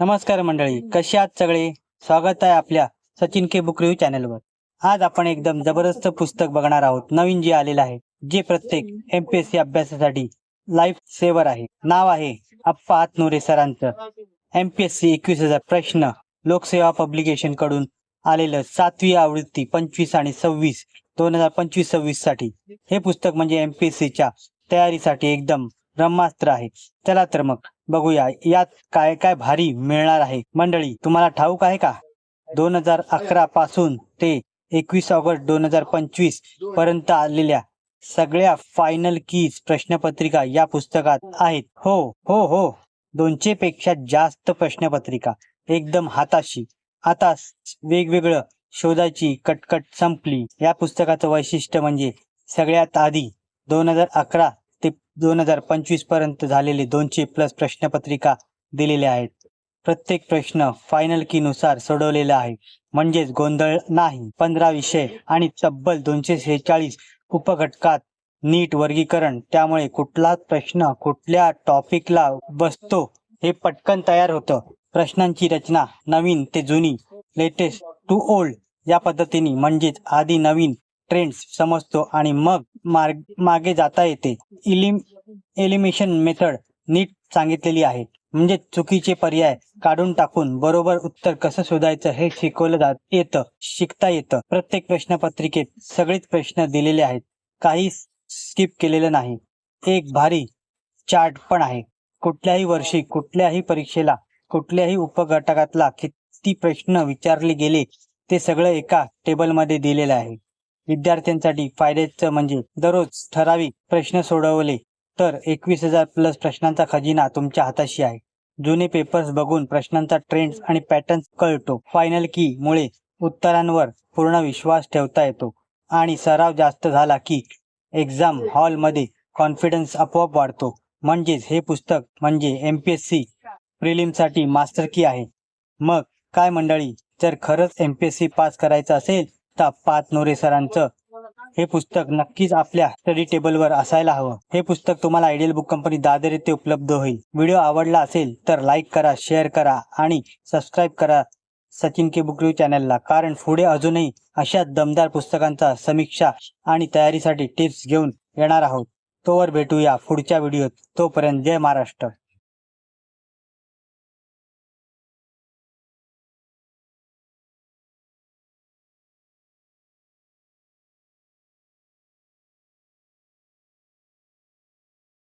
नमस्कार मंडळी कशी आहात सगळे? स्वागत आहे आपल्या सचिन के बुक रिव्ह्यू चॅनलवर. आज आपण एकदम जबरदस्त पुस्तक बघणार आहोत. नवीन जे आलेलं आहे जे प्रत्येक एमपीएससी अभ्यासासाठी लाईफ सेवर आहे. नाव आहे अप्पा हातनुरे सरांचं. एमपीएससी एकवीस हजार प्रश्न लोकसेवा पब्लिकेशनकडून आलेलं सातवी आवृत्ती पंचवीस आणि सव्वीस दोन हजार पंचवीस सव्वीससाठी. हे पुस्तक म्हणजे एमपीएससीच्या तयारीसाठी एकदम ब्रह्मास्त्र आहे. चला तर मग बघूया यात काय काय भारी मिळणार आहे. मंडळी तुम्हाला ठाऊक आहे का? दोन हजार अकरा पासून ते एकवीस ऑगस्ट दोन हजार पंचवीसपर्यंत आलेल्या सगळ्या फायनल कीज प्रश्नपत्रिका या पुस्तकात आहेत. हो हो हो. दोनशे पेक्षा जास्त प्रश्नपत्रिका. एकदम हाताशी. आता वेगवेगळं शोधाची कटकट संपली. या पुस्तकाचं वैशिष्ट्य म्हणजे सगळ्यात आधी दोन हजार अकरा दोन हजार पंचवीसपर्यंत झालेले दोनशे प्लस प्रश्नपत्रिका दिलेल्या आहेत. प्रत्येक प्रश्न फायनल की नुसार सोडवलेला आहे. म्हणजेच गोंधळ नाही. पंधरा विषय आणि तब्बल दोनशे सेहेचाळीस उपघटकात नीट वर्गीकरण. त्यामुळे कुठलाच प्रश्न कुठल्या टॉपिकला बसतो हे पटकन तयार होतं. प्रश्नांची रचना नवीन ते जुनी लेटेस्ट टू ओल्ड या पद्धतीने. म्हणजेच आधी नवीन ट्रेंड्स समजतो आणि मग मार्ग मागे जाता येते. इलिम एलिमिशन मेथड नीट सांगितलेली आहे. म्हणजे चुकीचे पर्याय काढून टाकून बरोबर उत्तर कसं शोधायचं हे शिकवलं जात येतं शिकता येतं. प्रत्येक प्रश्नपत्रिकेत सगळेच प्रश्न दिलेले आहेत. काही स्किप केलेलं नाही. एक भारी चार्ट पण आहे. कुठल्याही वर्षी कुठल्याही परीक्षेला कुठल्याही उपघटकातला किती प्रश्न विचारले गेले ते सगळं एका टेबलमध्ये दिलेलं आहे. विद्यार्थ्यांसाठी फायद्याचं म्हणजे दररोज ठराविक प्रश्न सोडवले तर एकवीस हजार प्लस प्रश्नांचा खजिना तुमच्या हाताशी आहे. जुने पेपर्स बघून प्रश्नांचा ट्रेंड्स आणि पॅटर्न कळतो. फायनल की मुळे उत्तरांवर पूर्ण विश्वास ठेवता येतो. आणि सराव जास्त झाला की एक्झाम हॉलमध्ये कॉन्फिडन्स आपोआप वाढतो. म्हणजेच हे पुस्तक म्हणजे एम पी एस सी प्रिलिमसाठी मास्टर की आहे. मग काय मंडळी जर खरंच M P S C pass करायचं असेल तर पाच नोरे सरांचं. हे पुस्तक नक्कीच आपल्या स्टडी टेबलवर असायला हवं. हे पुस्तक तुम्हाला आयडियल बुक कंपनी दादर येथे उपलब्ध होईल. व्हिडिओ आवडला असेल तर लाईक करा शेअर करा आणि सबस्क्राईब करा सचिन के बुक रिव्ह्यू चॅनलला कारण पुढे अजूनही अशा दमदार पुस्तकांचा समीक्षा आणि तयारीसाठी टिप्स घेऊन येणार आहोत. तोवर भेटूया पुढच्या व्हिडिओत तोपर्यंत जय महाराष्ट्र.